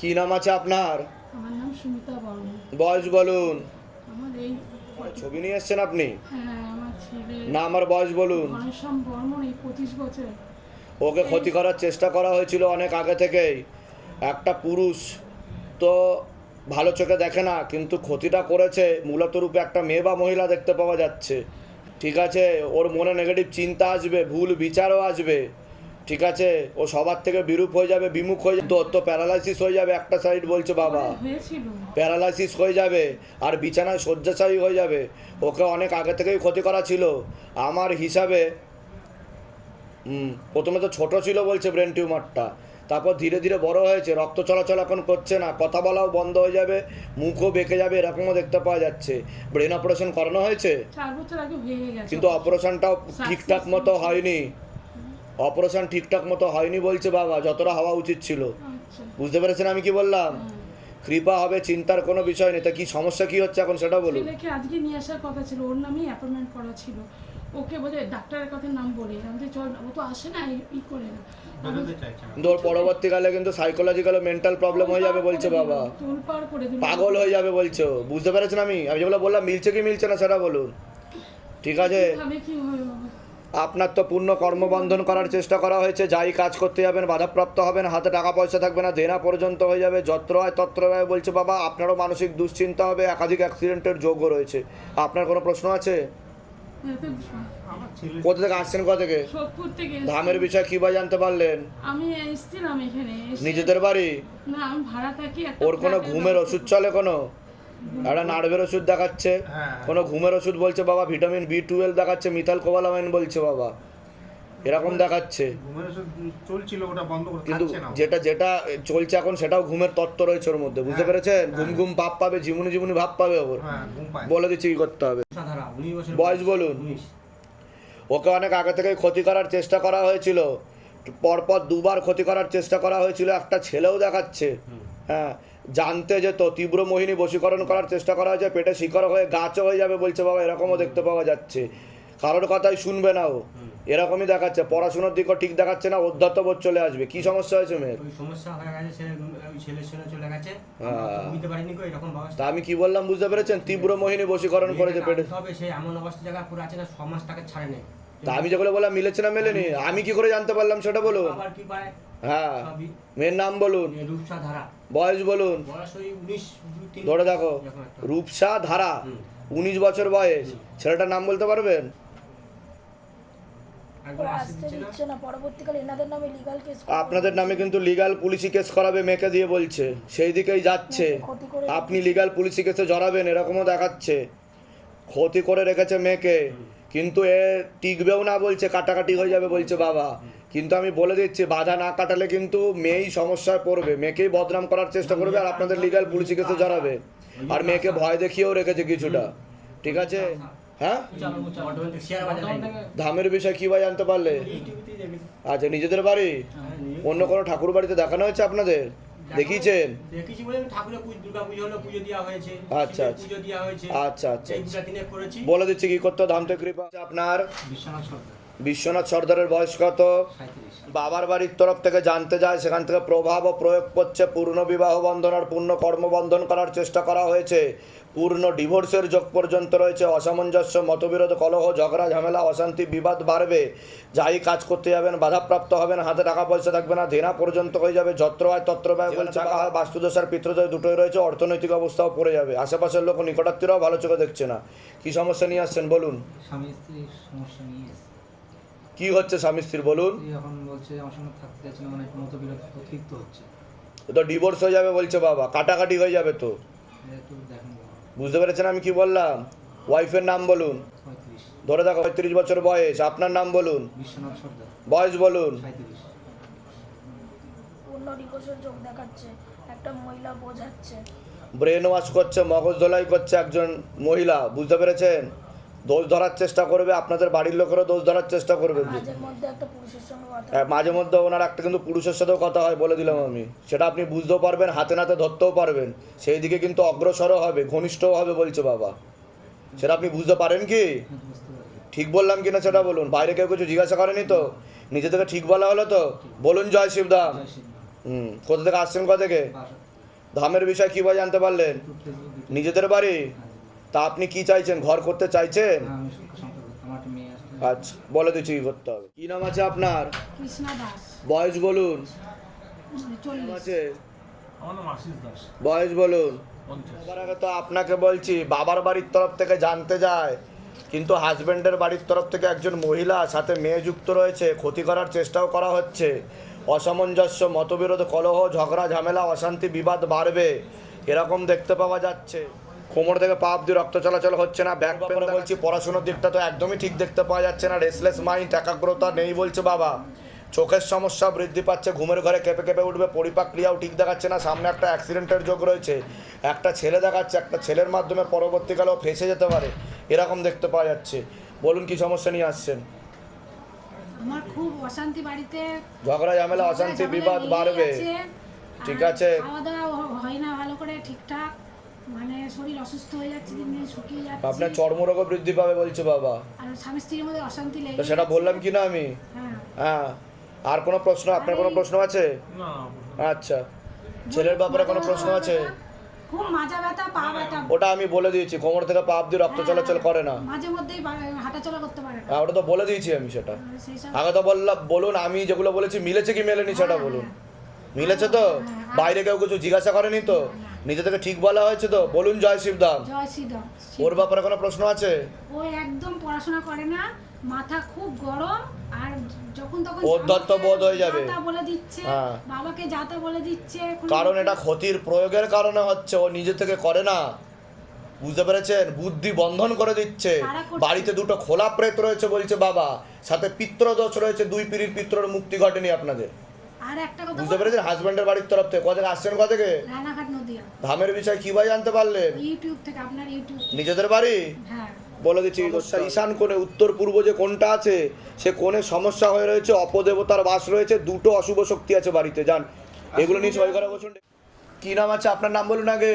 কি নাম আছে আপনার? আমার নাম সুমিতা বর্মন বয়স বলুন। আমার এই ছবি নিয়ে এসছেন আপনি? হ্যাঁ আমার ছেলে না আমার বয়স বলুন। ঘনশ্যাম বর্মন এই পঁচিশ বছর ওকে ক্ষতি করার চেষ্টা করা হয়েছিল অনেক আগে থেকেই। একটা পুরুষ তো ভালো চোখে দেখে না কিন্তু ক্ষতিটা করেছে। মূলত রূপে একটা মেয়ে বা মহিলা দেখতে পাওয়া যাচ্ছে। ঠিক আছে ওর মনে নেগেটিভ চিন্তা আসবে ভুল বিচারও আসবে। ঠিক আছে? ও সবার থেকে বিরূপ হয়ে যাবে বিমুখ হয়ে যাবে। তো তো প্যারালাইসিস হয়ে যাবে একটা সাইড বলছে বাবা। প্যারালাইসিস হয়ে যাবে আর বিছানায় শয্যাশায়ী হয়ে যাবে। ওকে অনেক আগে থেকেই ক্ষতি করা ছিল। আমার হিসাবে হুম প্রথমে তো ছোট ছিল বলছে ব্রেন টিউমারটা তারপর ধীরে ধীরে বড় হয়েছে রক্ত চলাচল এখন করছে না। কথা বলাও বন্ধ হয়ে যাবে মুখও বেঁকে যাবে এরকমও দেখতে পাওয়া যাচ্ছে। ব্রেন অপারেশন করানো হয়েছে? হয়ে কিন্তু অপারেশনটাও ঠিকঠাক মতো হয়নি। অপারেশন ঠিকঠাক মতো হয়নি বলছে বাবা যতটা হওয়া উচিত ছিল। আচ্ছা। বুঝতে পেরেছেন আমি কি বললাম। কৃপা হবে চিন্তার কোনো বিষয় নেই। তা কি সমস্যা কি হচ্ছে এখন সেটা বলুন। ছেলেকে আজকে নিয়ে আসার কথা ছিল ওর নামেই অ্যাপয়েন্টমেন্ট করা ছিল। ওকে বলে ডাক্তারের কথা নাম বলে। আমি চল ও তো আসে না ই করে না। কিন্তু পরবর্তীকালে কিন্তু সাইকোলজিক্যাল মেন্টাল প্রবলেম হয়ে যাবে বলছে বাবা। পাগল হয়ে যাবে বলছো বুঝতে পেরেছেন আমি? আমি যেগুলো বললাম মিলছে কি মিলছে না সেটা বলুন। ঠিক আছে? কীভাবে কি হয় বাবা? আপনার তো পূর্ণ কর্মবন্ধন করার চেষ্টা করা হয়েছে যাই কাজ করতে যাবেন বাধাপ্রাপ্ত হবেন হাতে টাকা পয়সা থাকবে না দেনা পর্যন্ত হয়ে যাবে যত্র হয় তত্র হয় বলছে বাবা আপনারও মানসিক দুশ্চিন্তা হবে একাধিক অ্যাক্সিডেন্টের যোগ্য রয়েছে। আপনার কোনো প্রশ্ন আছে? কোথা থেকে আসছেন কোথা থেকে। ধামের বিষয়ে কী বা জানতে পারলেন? আমি এসেছিলাম এখানে নিজেদের বাড়ি? না আমি ভাড়া থাকি ওর কোনো ঘুমের ওষুধ চলে কোনো? একটা নার্ভের ওষুধ দেখাচ্ছে হ্যাঁ। কোনো ঘুমের ওষুধ বলছে বাবা ভিটামিন বি টুয়েলভ দেখাচ্ছে মিথাল কোবালামাইন বলছে বাবা। এরকম দেখাচ্ছে। ঘুমের ওষুধ চলছিল ওটা বন্ধ করে কিন্তু। যেটা যেটা চলছে এখন সেটাও ঘুমের তত্ত্ব রয়েছে ওর মধ্যে বুঝতে হ্যাঁ, পেরেছেন? হ্যাঁ। ঘুম ঘুম ভাব পাবে ঝিমুনি ঝিমুনি ভাব পাবে ওর। হ্যাঁ ঘুম পায়। বলে দিচ্ছি কি করতে হবে। বয়স বলুন। ওকে অনেক আগে থেকে ক্ষতি করার চেষ্টা করা হয়েছিল। পরপর দুবার ক্ষতি করার চেষ্টা করা হয়েছিল একটা ছেলেও দেখাচ্ছে। হ্যাঁ জানতে যেত তীব্র মোহিনী বশীকরণ করার চেষ্টা করা হয়েছে পেটে শিকড় হয়ে গাছও হয়ে যাবে বলছে বাবা এরকমও দেখতে পাওয়া যাচ্ছে। কারোর কথাই শুনবে না ও। এরকমই দেখাচ্ছে পড়াশোনার দিকও ঠিক দেখাচ্ছে না অধ্যাত্ম বোধ চলে আসবে। কি সমস্যা হয়েছে মেয়ের? হয়ে তা আমি কি বললাম বুঝতে পেরেছেন? তীব্র মোহিনী বশীকরণ করেছে পেটে তবে সে এমন অবস্থা জায়গা পুরো আছে না সমাজ তাকে ছাড়ে নেই তা আমি যেগুলো বললাম মিলেছে না মেলেনি আমি কি করে জানতে পারলাম সেটা বলুন। পায়? হ্যাঁ মেয়ের নাম বলুন বয়স বলুন। ধরে দেখো রূপসা ধারা উনিশ বছর বয়স। ছেলেটার নাম বলতে পারবেন? আপনাদের নামে কিন্তু লিগাল পুলিশি কেস করাবে মেয়েকে দিয়ে বলছে। সেই দিকেই যাচ্ছে। আপনি লিগাল পুলিশি কেসে জড়াবেন এরকমও দেখাচ্ছে। ক্ষতি করে রেখেছে মেয়েকে। কিন্তু এ টিকবেও না বলছে, কাটাকাটি হয়ে যাবে বলছে বাবা। কিন্তু আমি বলে দিচ্ছি, বাধা না কাটালে কিন্তু মেয়েই সমস্যায় পড়বে। মেয়েকেই বদনাম করার চেষ্টা করবে আর আপনাদের লিগাল পুলিশি কেসে জড়াবে আর মেয়েকে ভয় দেখিয়েও রেখেছে কিছুটা। ঠিক আছে? হ্যাঁ। ধামের বিষয়ে কি বা জানতে পারলে। আচ্ছা নিজেদের বাড়ি? অন্য কোনো ঠাকুর বাড়িতে দেখানো হয়েছে আপনাদের? দেখিয়েছেন? দেখেছি বলে ঠাকুরের পুজো দুর্গা পুজো হলো পুজো দেওয়া হয়েছে। আচ্ছা, আচ্ছা। পুজো দেওয়া হয়েছে। আচ্ছা আচ্ছা এই দুটা দিনে করেছি। বলে দিচ্ছি কি করতে হবে থেকে কৃপা। আপনার? বিশ্বনাথ সরকার। বিশ্বনাথ সর্দারের বয়স কত? বাবার বাড়ির তরফ থেকে জানতে যায় সেখান থেকে প্রভাব ও প্রয়োগ করছে পূর্ণ বিবাহ বন্ধন আর পূর্ণ কর্মবন্ধন করার চেষ্টা করা হয়েছে। পূর্ণ ডিভোর্সের যোগ পর্যন্ত রয়েছে অসামঞ্জস্য মতবিরোধ কলহ ঝগড়া ঝামেলা অশান্তি বিবাদ বাড়বে। যাই কাজ করতে যাবেন বাধাপ্রাপ্ত হবেন হাতে টাকা পয়সা থাকবে না দেনা পর্যন্ত হয়ে যাবে যত্র হয় তত্র ব্যয় হয় বাস্তুদোষ আর পিত্রদোষ দুটোই রয়েছে অর্থনৈতিক অবস্থাও পড়ে যাবে। আশেপাশের লোক নিকটাত্মীয়রাও ভালো চোখে দেখছে না। কি সমস্যা নিয়ে আসছেন বলুন। স্বামী স্ত্রীর সমস্যা নিয়ে কি হচ্ছে স্বামী স্ত্রীর বলুন? এখন বলছে আমার সঙ্গে থাকতে চাইছে না মানে মতবিরোধ অতিরিক্ত হচ্ছে। তো ডিভোর্স হয়ে যাবে বলছে বাবা কাটাকাটি হয়ে যাবে তো। বুঝতে পেরেছেন আমি কি বললাম? ওয়াইফের নাম বলুন। ধরে দেখো পঁয়ত্রিশ বছর বয়স আপনার নাম বলুন। বয়স বলুন। সাঁত্রিশ পূর্ণ ডিভোর্সের যোগ দেখাচ্ছে একটা মহিলা বোঝাচ্ছে। ব্রেন ওয়াশ করছে মগজ ধোলাই করছে একজন মহিলা বুঝতে পেরেছেন? দোষ ধরার চেষ্টা করবে আপনাদের বাড়ির লোকেরও দোষ ধরার চেষ্টা করবে। হ্যাঁ, মাঝে মধ্যে ওনার একটা কিন্তু পুরুষের সাথেও কথা হয় বলে দিলাম আমি। সেটা আপনি বুঝতেও পারবেন হাতে নাতে ধরতেও পারবেন। সেই দিকে কিন্তু অগ্রসরও হবে ঘনিষ্ঠও হবে বলছে বাবা। সেটা আপনি বুঝতে পারেন কি? ঠিক বললাম কিনা সেটা বলুন। বাইরে কেউ কিছু জিজ্ঞাসা করেনি তো? নিজে থেকে ঠিক বলা হলো তো? বলুন জয় শ্রী হুম কোথা থেকে আসছেন কোথা থেকে? ধামের বিষয় কীভাবে জানতে পারলেন? নিজেদের বাড়ি? তা আপনি কি চাইছেন? ঘর করতে চাইছেন? হ্যাঁ আচ্ছা বলে দিচ্ছি কি করতে হবে। কি নাম আছে আপনার? বয়স বলুন। আছে? আমার নাম আশিস দাস। বয়স বলুন। পঞ্চাশ। সবার আগে তো আপনাকে বলছি বাবার বাড়ির তরফ থেকে জানতে যায় কিন্তু হাজবেন্ডের বাড়ির তরফ থেকে একজন মহিলা সাথে মেয়ে যুক্ত রয়েছে ক্ষতি করার চেষ্টাও করা হচ্ছে। অসামঞ্জস্য মতবিরোধ কলহ ঝগড়া ঝামেলা অশান্তি বিবাদ বাড়বে। এরকম দেখতে পাওয়া যাচ্ছে। কোমর থেকে পা অব্দি রক্ত চলাচল হচ্ছে না ব্যাক পেন বলছি পড়াশোনার দিকটা তো একদমই ঠিক দেখতে পাওয়া যাচ্ছে না রেসলেস মাইন্ড একাগ্রতা নেই বলছে বাবা। চোখের সমস্যা বৃদ্ধি পাচ্ছে ঘুমের ঘরে কেঁপে কেঁপে উঠবে পরিপাক ক্রিয়াও ঠিক দেখাচ্ছে না সামনে একটা অ্যাক্সিডেন্টের যোগ রয়েছে। একটা ছেলে দেখাচ্ছে একটা ছেলের মাধ্যমে পরবর্তীকালেও ফেসে যেতে পারে এরকম দেখতে পাওয়া যাচ্ছে। বলুন কি সমস্যা নিয়ে আসছেন? আমার খুব অশান্তি বাড়িতে। ঝগড়া ঝামেলা অশান্তি বিবাদ বাড়বে। ঠিক আছে। খাওয়া দাওয়া হয় না ভালো করে ঠিকঠাক। মানে শরীর অসুস্থ হয়ে যাচ্ছে দিন দিন শুকিয়ে যাচ্ছে। আপনার চর্মরোগও বৃদ্ধি পাবে বলছে বাবা। আর স্বামী স্ত্রীর মধ্যে অশান্তি লেগে তো সেটা বললাম কি না আমি? হ্যাঁ। হ্যাঁ। আর কোনো প্রশ্ন আপনার কোনো প্রশ্ন আছে? না। আচ্ছা। ছেলের ব্যাপারে কোনো প্রশ্ন আছে? খুব মাজা ব্যথা পা ব্যথা। ওটা আমি বলে দিয়েছি কোমর থেকে পা অব্দি রক্ত চলাচল করে না। মাঝে মধ্যেই হাঁটাচলা করতে পারে না। হ্যাঁ ওটা তো বলে দিয়েছি আমি সেটা। আগে তো বললাম বলুন আমি যেগুলো বলেছি মিলেছে কি মেলেনি সেটা বলুন। মিলেছে তো? বাইরে কেউ কিছু জিজ্ঞাসা করেনি তো? নিজে থেকে ঠিক বলা হয়েছে তো? বলুন জয় শ্রীরাম ওর ব্যাপারে কোনো প্রশ্ন আছে? ও একদম পড়াশোনা করে না মাথা খুব গরম আর যখন তখন অধ্যত্ত বোধ হয়ে যাবে। বলে দিচ্ছে হ্যাঁ। বাবাকে যাতা বলে দিচ্ছে কারণ এটা ক্ষতির প্রয়োগের কারণে হচ্ছে ও নিজে থেকে করে না। বুঝতে পেরেছেন? বুদ্ধি বন্ধন করে দিচ্ছে। বাড়িতে দুটো খোলা প্রেত রয়েছে বলছে বাবা। সাথে পিত্রদোষ রয়েছে দুই পিড়ির পিত্রর মুক্তি ঘটেনি আপনাদের। আর একটা কথা বুঝতে পেরেছেন? হাজব্যান্ডের বাড়ির তরফ থেকে। কোথা থেকে আসছেন কোথা থেকে? রানাঘাট নদিয়া। ধামের বিষয় কীভাবে জানতে পারলেন? ইউটিউব থেকে আপনার ইউটিউব নিজেদের বাড়ি? হ্যাঁ। বলে দিচ্ছি ঈশান কোণে উত্তর পূর্ব যে কোণটা আছে সে কোণে সমস্যা হয়ে রয়েছে অপদেবতার বাস রয়েছে দুটো অশুভ শক্তি আছে বাড়িতে। যান এগুলো নিয়ে সবাই করে বসুন। কি নাম আছে? আপনার নাম বলুন আগে।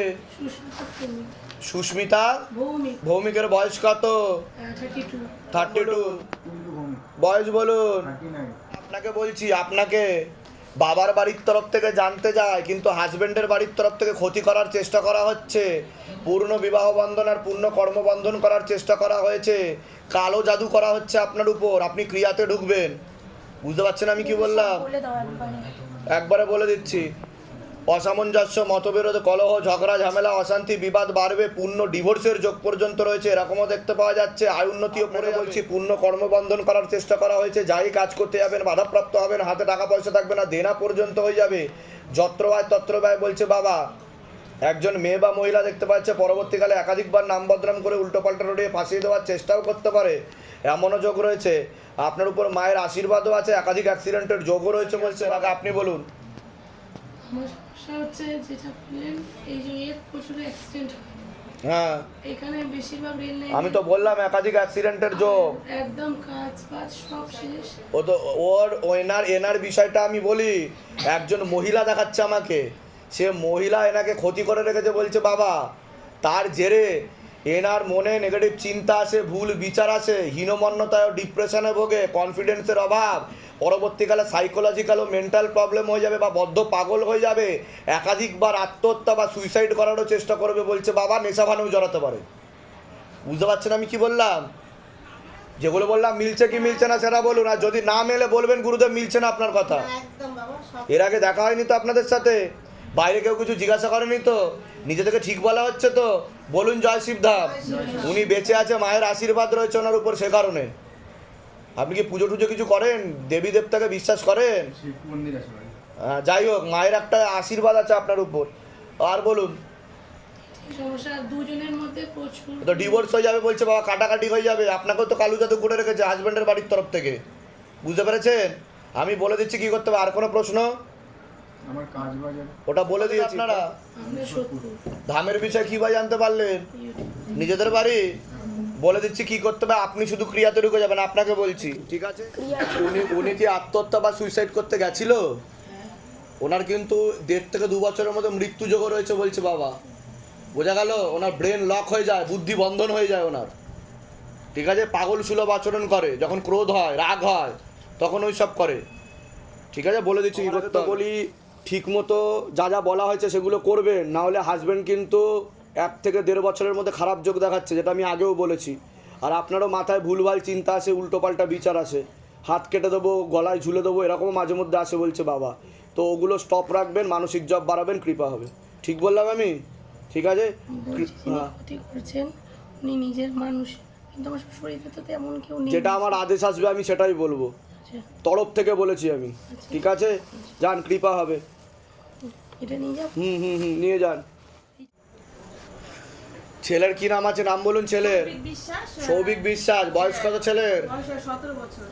সুস্মিতা ভৌমিকের বয়স কত? থার্টি টু বয়স বলুন। আপনাকে বলছি আপনাকে বাবার বাড়ির তরফ থেকে জানতে যায় কিন্তু হাজব্যান্ডের বাড়ির তরফ থেকে ক্ষতি করার চেষ্টা করা হচ্ছে। পূর্ণ বিবাহ বন্ধন আর পূর্ণ কর্মবন্ধন করার চেষ্টা করা হয়েছে। কালো জাদু করা হচ্ছে আপনার উপর। আপনি ক্রিয়াতে ঢুকবেন। বুঝতে পারছেন আমি কি বললাম? একবারে বলে দিচ্ছি। অসামঞ্জস্য, মতবিরোধ, কলহ, ঝগড়া, ঝামেলা, অশান্তি, বিবাদ বাড়বে, পূর্ণ ডিভোর্সের যোগ পর্যন্ত রয়েছে, এরকমও দেখতে পাওয়া যাচ্ছে। আয় উন্নতিও পরে বলছি, পূর্ণ কর্মবন্ধন করার চেষ্টা করা হয়েছে, যাই কাজ করতে যাবেন, বাধাপ্রাপ্ত হবেন, হাতে টাকা পয়সা থাকবে না, দেনা পর্যন্ত হয়ে যাবে। যত্র ব্যয় তত্র বলছে বাবা। একজন মেয়ে বা মহিলা দেখতে পাচ্ছে, পরবর্তীকালে একাধিকবার নাম বদনাম করে উল্টোপাল্টা রোডে ফাঁসিয়ে দেওয়ার চেষ্টাও করতে পারে। এমনও যোগ রয়েছে। আপনার উপর মায়ের আশীর্বাদও আছে, একাধিক অ্যাক্সিডেন্টের যোগও রয়েছে বলছে আপনি বলুন। আমার হচ্ছে যেটা বললেন এই যে এর প্রচুর অ্যাক্সিডেন্ট হয়। হ্যাঁ। এখানে বেশিরভাগ রেল লাইন আমি তো বললাম একাধিক অ্যাক্সিডেন্টের যোগ একদম কাজ বাজ সব শেষ। ও তো ওর ও এনার এনার বিষয়টা আমি বলি একজন মহিলা দেখাচ্ছে আমাকে। সে মহিলা এনাকে ক্ষতি করে রেখেছে বলছে বাবা তার জেরে এনার মনে নেগেটিভ চিন্তা আসে ভুল বিচার আসে হীনমন্যতায় ডিপ্রেশনে ভোগে কনফিডেন্সের অভাব। পরবর্তীকালে সাইকোলজিক্যাল ও মেন্টাল প্রবলেম হয়ে যাবে বা বদ্ধ পাগল হয়ে যাবে। একাধিকবার আত্মহত্যা বা সুইসাইড করারও চেষ্টা করবে বলছে বাবা নেশা ভানেও জড়াতে পারে। বুঝতে পারছেন আমি কি বললাম? যেগুলো বললাম মিলছে কি মিলছে না সেটা বলুন আর যদি না মেলে বলবেন গুরুদেব মিলছে না আপনার কথা। এর আগে দেখা হয়নি তো আপনাদের সাথে? বাইরে কেউ কিছু জিজ্ঞাসা করেনি তো? নিজে থেকে ঠিক বলা হচ্ছে তো? বলুন জয় শিবধাম উনি বেঁচে আছে মায়ের আশীর্বাদ রয়েছে ওনার উপর সে কারণে। আপনি কি পুজো টুজো কিছু করেন? দেবী দেবতাকে বিশ্বাস করেন? হ্যাঁ, যাই হোক মায়ের একটা আশীর্বাদ আছে আপনার উপর। আর বলুন। তো ডিভোর্স হয়ে যাবে বলছে বাবা কাটাকাটি হয়ে যাবে। আপনাকেও তো কালু জাদু করে রেখেছে হাজব্যান্ডের বাড়ির তরফ থেকে। বুঝতে পেরেছেন? আমি বলে দিচ্ছি কি করতে হবে? আর কোনো প্রশ্ন? আমার কাজ বাজার। ওটা বলে দিয়েছি আপনারা। ধামের বিষয়ে কী ভাই জানতে পারলেন? নিজেদের বাড়ি? বলে দিচ্ছি কি করতে হবে আপনি শুধু ক্রিয়াতে ঢুকে যাবেন আপনাকে বলছি ঠিক আছে? উনি উনি কি আত্মহত্যা বা সুইসাইড করতে গেছিল ওনার কিন্তু দেড় থেকে দু বছরের মধ্যে মৃত্যুযোগ রয়েছে বলছে বাবা। বোঝা গেল ওনার ব্রেন লক হয়ে যায় বুদ্ধি বন্ধন হয়ে যায় ওনার। ঠিক আছে? পাগল সুলভ আচরণ করে যখন ক্রোধ হয় রাগ হয় তখন ওই সব করে। ঠিক আছে? বলে দিচ্ছি বলি ঠিকমতো যা যা বলা হয়েছে সেগুলো করবেন না হলে হাজব্যান্ড কিন্তু এক থেকে দেড় বছরের মধ্যে খারাপ যোগ দেখাচ্ছে যেটা আমি আগেও বলেছি। আর আপনারও মাথায় ভুলভাল চিন্তা আসে উল্টোপাল্টা বিচার আসে হাত কেটে দেবো গলায় ঝুলে দেবো এরকমও মাঝে মধ্যে আসে বলছে বাবা। তো ওগুলো স্টপ রাখবেন মানসিক জব বাড়াবেন কৃপা হবে। ঠিক বললাম আমি? ঠিক আছে? করেছেন উনি নিজের মানুষ কিন্তু আমার শ্বশুরিতে তো তেমন কেউ নেই। যেটা আমার আদেশ আসবে আমি সেটাই বলব। আচ্ছা, তরফ থেকে বলেছি আমি। ঠিক আছে? যান কৃপা হবে। এটা নিয়ে যাব হুম হুম হুম নিয়ে যান। ছেলের কি নাম আছে? নাম বলুন ছেলের। সৌভিক বিশ্বাস বয়স কত ছেলের?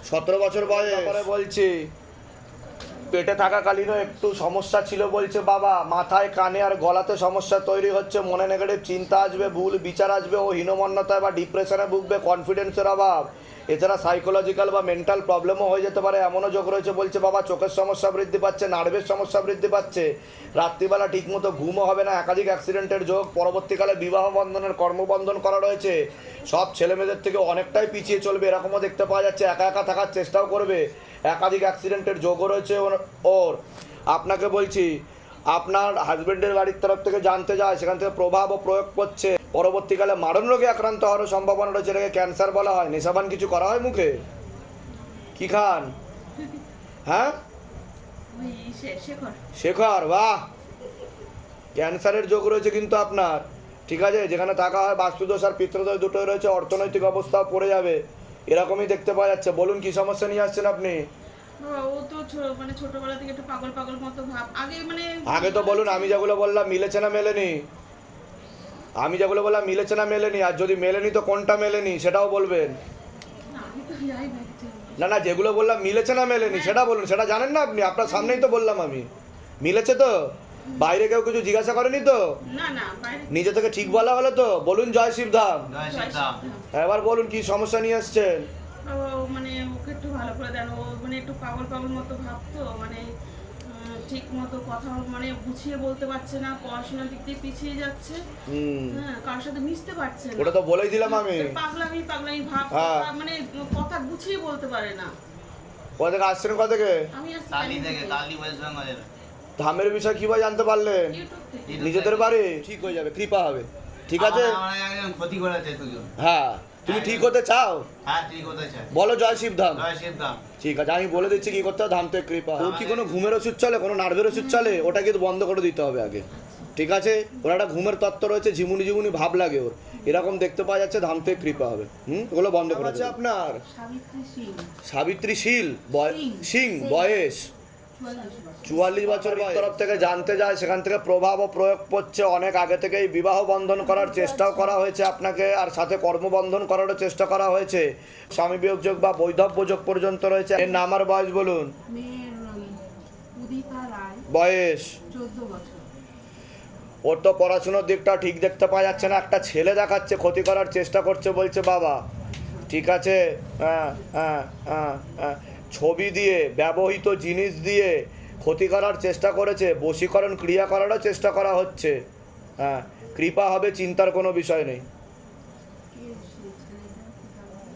সতেরো বছর। বয়স। তারপরে বলছি। পেটে থাকাকালীনও একটু সমস্যা ছিল বলছে বাবা। মাথায় কানে আর গলাতে সমস্যা তৈরি হচ্ছে। মনে নেগেটিভ চিন্তা আসবে ভুল বিচার আসবে ও হীনমন্যতায় বা ডিপ্রেশনে ভুগবে। কনফিডেন্সের অভাব। এছাড়া সাইকোলজিক্যাল বা মেন্টাল প্রবলেমও হয়ে যেতে পারে, এমনও যোগ রয়েছে, বলছে বাবা, চোখের সমস্যা বৃদ্ধি পাচ্ছে নার্ভের সমস্যা বৃদ্ধি পাচ্ছে। রাত্রিবেলা ঠিকমতো ঘুমও হবে না, একাধিক অ্যাক্সিডেন্টের যোগ, পরবর্তীকালে বিবাহ বন্ধনের কর্মবন্ধন করা রয়েছে। সব ছেলেমেয়েদের থেকে অনেকটাই পিছিয়ে চলবে, এরকমও দেখতে পাওয়া যাচ্ছে, একা একা থাকার চেষ্টাও করবে। একাধিক অ্যাক্সিডেন্টের যোগও রয়েছে ওর- আপনাকে বলছি, আপনার হাজবেন্ডের বাড়ির তরফ থেকে জানতে যায় সেখান থেকে প্রভাব ও প্রয়োগ করছে। পরবর্তীকালে মারণ রোগে আক্রান্ত হওয়ার সম্ভাবনা রয়েছে এটাকে ক্যান্সার বলা হয়। নেশাবান কিছু করা হয় মুখে? কি খান? হ্যাঁ? শেখর। বাহ! ক্যান্সারের যোগ রয়েছে কিন্তু আপনার। ঠিক আছে যেখানে থাকা হয় বাস্তুদোষ আর পিত্রদোষ দুটোই রয়েছে অর্থনৈতিক অবস্থাও পড়ে যাবে। এরকমই দেখতে পাওয়া যাচ্ছে। বলুন কি সমস্যা নিয়ে আসছেন আপনি? মানে মানে আগে তো বলুন আমি যেগুলো বললাম মিলেছে না মেলেনি? আমি যেগুলো বললাম মিলেছে না মেলেনি? আর যদি মেলেনি তো কোনটা মেলেনি? সেটাও বলবেন। না, না যেগুলো বললাম মিলেছে না মেলেনি সেটা বলুন। সেটা জানেন না আপনি? আপনার সামনেই তো বললাম আমি। মিলেছে তো? বাইরে কেউ কিছু জিজ্ঞাসা করেনি তো? না না বাইরে নিজে থেকে ঠিক বলা হলো তো? বলুন জয় শিবধাম জয় এবার বলুন কি সমস্যা নিয়ে এসছেন? মানে ওকে একটু ভালো করে দেন ও মানে একটু পাগল পাগল মতো ভাবতো। মানে ঠিক মতো কথা মানে গুছিয়ে বলতে পারছে না পড়াশোনার দিক দিয়ে পিছিয়ে যাচ্ছে। হ্যাঁ কারোর সাথে মিশতে পারছে না। ওটা তো বলেই দিলাম আমি। পাগলামি পাগলামি ভাব হ্যাঁ। মানে কথা গুছিয়ে বলতে পারে না। কোথা থেকে আসছেন কোথা থেকে? আমি আসছি থেকে। তালি ওয়েস্ট বেঙ্গলের ধামের বিষয় কীভাবে জানতে থেকে। নিজেদের বাড়ি? ঠিক হয়ে যাবে কৃপা হবে। ঠিক আছে? ক্ষতি হ্যাঁ। তুমি ঠিক হতে চাও? হ্যাঁ ঠিক হতে চাই। বলো জয় শিবধাম। ঠিক আছে আমি বলে দিচ্ছি কি করতে হবে? ধাম থেকে কৃপা। ওর কি কোনো ঘুমের ওষুধ চলে? কোনো নার্ভের ওষুধ চলে? ওটা কিন্তু বন্ধ করে দিতে হবে আগে। ঠিক আছে? ওর একটা ঘুমের তত্ত্ব রয়েছে ঝিমুনি ঝিমুনি ভাব লাগে ওর। এরকম দেখতে পাওয়া যাচ্ছে ধাম থেকে কৃপা হবে। হুম? ওগুলো বন্ধ করে আছে আপনার। সাবিত্রী সাবিত্রী শীল বয়- সিং বয়স। চুয়াল্লিশ বছর তরফ থেকে জানতে যায় সেখান থেকে প্রভাব ও প্রয়োগ করছে অনেক আগে থেকেই বিবাহ বন্ধন করার চেষ্টাও করা হয়েছে আপনাকে আর সাথে কর্মবন্ধন করারও চেষ্টা করা হয়েছে। স্বামী বিয়োগ যোগ বা বৈধব্য যোগ পর্যন্ত রয়েছে। এর নাম আর বয়স বলুন? বয়স? ওর তো পড়াশুনোর দিকটা ঠিক দেখতে পাওয়া যাচ্ছে না। একটা ছেলে দেখাচ্ছে ক্ষতি করার চেষ্টা করছে বলছে বাবা। ঠিক আছে? হ্যাঁ হ্যাঁ হ্যাঁ হ্যাঁ। ছবি দিয়ে ব্যবহৃত জিনিস দিয়ে ক্ষতি করার চেষ্টা করেছে বশীকরণ ক্রিয়া করারও চেষ্টা করা হচ্ছে। হ্যাঁ কৃপা হবে চিন্তার কোনো বিষয় নেই।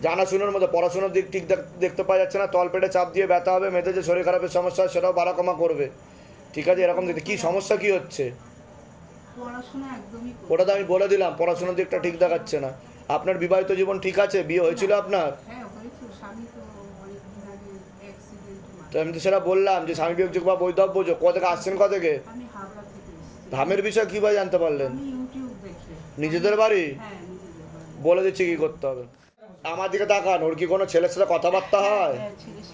জানাশোনার মতো পড়াশোনার দিক ঠিক দেখ- দেখতে পাওয়া যাচ্ছে না তলপেটে চাপ দিয়ে ব্যথা হবে মেয়েদের যে শরীর খারাপের সমস্যা হয় সেটাও বাড়া কমা করবে। ঠিক আছে এরকম দেখতে কী সমস্যা কী হচ্ছে? ওটা তো আমি বলে দিলাম পড়াশোনার দিকটা ঠিক দেখাচ্ছে না। আপনার বিবাহিত জীবন ঠিক আছে? বিয়ে হয়েছিল আপনার হ্যাঁ হয়েছে স্বামী তো অনেকদিন আগে অ্যাক্সিডেন্ট তো আমি তো সেটা বললাম যে স্বামী যোগ বা বৈধব্য যোগ কোথা থেকে আসছেন কোথা থেকে? ধামের বিষয় কীভাবে জানতে পারলেন? নিজেদের বাড়ি? হ্যাঁ নিজেদের বাড়ি। বলে দিচ্ছি কি করতে হবে। আমার দিকে তাকান ওর কি কোনো ছেলের সাথে কথাবার্তা হয়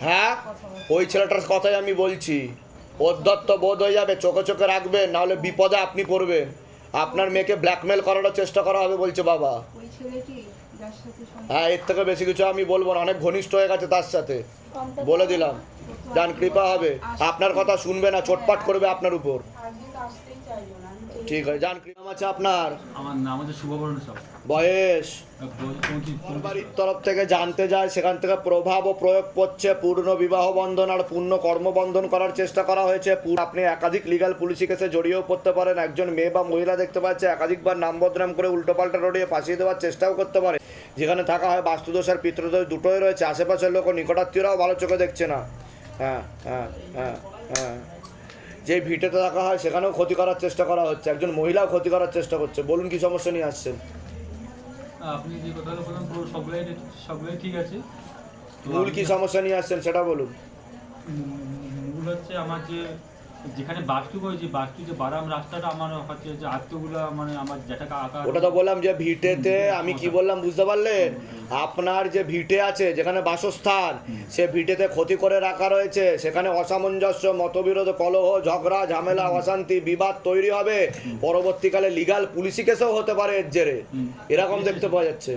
হ্যাঁ? ওই ছেলেটার কথাই আমি বলছি। অধ্যত্ত বোধ হয়ে যাবে চোখে চোখে রাখবেন নাহলে বিপদে আপনি পড়বেন। আপনার মেয়েকে ব্ল্যাকমেল করারও চেষ্টা করা হবে বলছে বাবা। হ্যাঁ এর থেকে বেশি কিছু আমি বলব না অনেক ঘনিষ্ঠ হয়ে গেছে তার সাথে। বলে দিলাম। যান কৃপা হবে। আপনার কথা শুনবে না চোটপাট করবে আপনার উপর। ঠিক আছে যান কৃপা। আছে আপনার? আমার নাম হচ্ছে শুভবরণ বয়স? বাড়ির তরফ থেকে জানতে যায় সেখান থেকে প্রভাব ও প্রয়োগ করছে পূর্ণ বিবাহ বন্ধন আর পূর্ণ কর্মবন্ধন করার চেষ্টা করা হয়েছে। আপনি একাধিক লিগাল পুলিশি কেসে জড়িয়েও পড়তে পারেন। একজন মেয়ে বা মহিলা দেখতে পাচ্ছে একাধিকবার নাম বদনাম করে উল্টোপাল্টা রড়িয়ে ফাঁসিয়ে দেওয়ার চেষ্টাও করতে পারে। যেখানে থাকা হয় বাস্তুদোষ আর পিতৃদোষ দুটোই রয়েছে। আশেপাশের লোক নিকটাত্মীয়রাও ভালো চোখে দেখছে না। হ্যাঁ হ্যাঁ হ্যাঁ হ্যাঁ। যে ভিটেতে রাখা হয় সেখানেও ক্ষতি করার চেষ্টা করা হচ্ছে। একজন মহিলাও ক্ষতি করার চেষ্টা করছে। বলুন কি সমস্যা নিয়ে আসছেন? আপনি যে কথাটা বললেন পুরো সবগুলাই সবগুলাই ঠিক আছে। মূল কি সমস্যা নিয়ে আসছেন সেটা বলুন। মূল হচ্ছে আমার যে যেখানে বাস্তু করেছি বাস্তু যে বারাম রাস্তাটা আমার হচ্ছে যে আত্মগুলা মানে আমার যেটাকে আঁকা ওটা তো বললাম যে ভিটেতে আমি কি বললাম বুঝতে পারলেন আপনার যে ভিটে আছে যেখানে বাসস্থান সে ভিটেতে ক্ষতি করে রাখা রয়েছে। সেখানে অসামঞ্জস্য মতবিরোধ কলহ ঝগড়া ঝামেলা অশান্তি বিবাদ তৈরি হবে। পরবর্তীকালে লিগাল পুলিশি কেসও হতে পারে এর জেরে। এরকম দেখতে পাওয়া যাচ্ছে।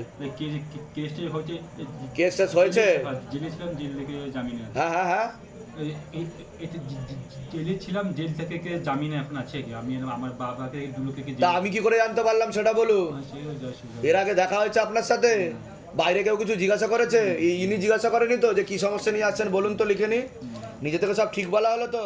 কেস হয়েছে থেকে জামিনে হ্যাঁ হ্যাঁ হ্যাঁ। জেলে ছিলাম জেল থেকে কে জামিনে এখন আছে কি? আমি আমার বাবাকে দুলোকে কে তা আমি কি করে জানতে পারলাম সেটা বলুন? অসুবিধা। এর আগে দেখা হয়েছে আপনার সাথে? বাইরে কেউ কিছু জিজ্ঞাসা করেছে? ইনি জিজ্ঞাসা করেনি তো যে কি সমস্যা নিয়ে আসছেন? বলুন তো লিখে নি নিজে থেকে সব ঠিক বলা হলো তো?